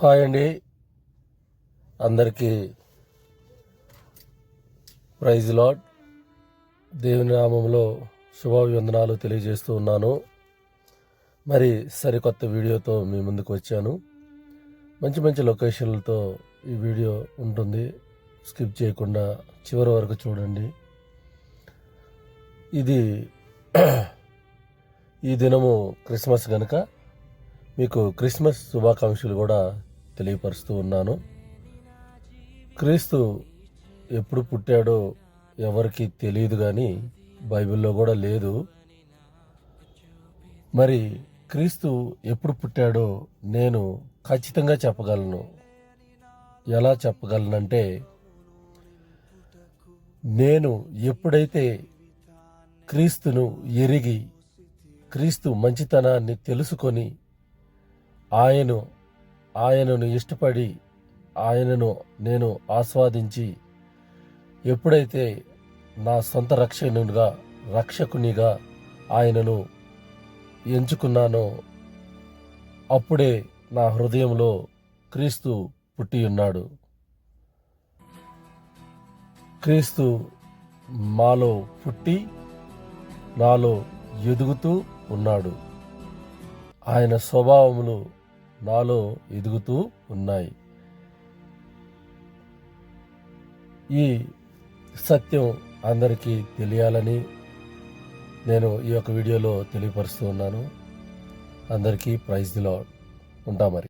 Hi అండి. అందరికీ praise lord. దేవుని నామంలో శుభాభివందనాలు తెలియజేస్తూ ఉన్నాను. మరి సరికొత్త వీడియోతో మీ ముందుకు వచ్చాను. మంచి మంచి లొకేషన్లతో ఈ వీడియో ఉంటుంది. స్కిప్ చేయకుండా చివరి వరకు చూడండి. ఇది ఈ దినము క్రిస్మస్ కనుక మీకు క్రిస్మస్ శుభాకాంక్షలు కూడా తెలియపరుస్తూ ఉన్నాను. క్రీస్తు ఎప్పుడు పుట్టాడో ఎవరికి తెలియదు కానీ బైబిల్లో కూడా లేదు. మరి క్రీస్తు ఎప్పుడు పుట్టాడో నేను ఖచ్చితంగా చెప్పగలను. ఎలా చెప్పగలనంటే నేను ఎప్పుడైతే క్రీస్తును ఎరిగి క్రీస్తు మంచితనాన్ని తెలుసుకొని ఆయను ఆయనను ఇష్టపడి ఆయనను నేను ఆస్వాదించి ఎప్పుడైతే నా సొంత రక్షణునిగా రక్షకునిగా ఆయనను ఎంచుకున్నానో అప్పుడే నా హృదయంలో క్రీస్తు పుట్టి ఉన్నాడు. క్రీస్తు మాలో పుట్టి నాలో ఎదుగుతూ ఉన్నాడు. ఆయన స్వభావములు నాలో ఎదుగుతూ ఉన్నాయి. ఈ సత్యం అందరికీ తెలియాలని నేను ఈ యొక్క వీడియోలో తెలియపరుస్తూ ఉన్నాను. అందరికీ ప్రైజ్ దిలో ఉంటా మరి.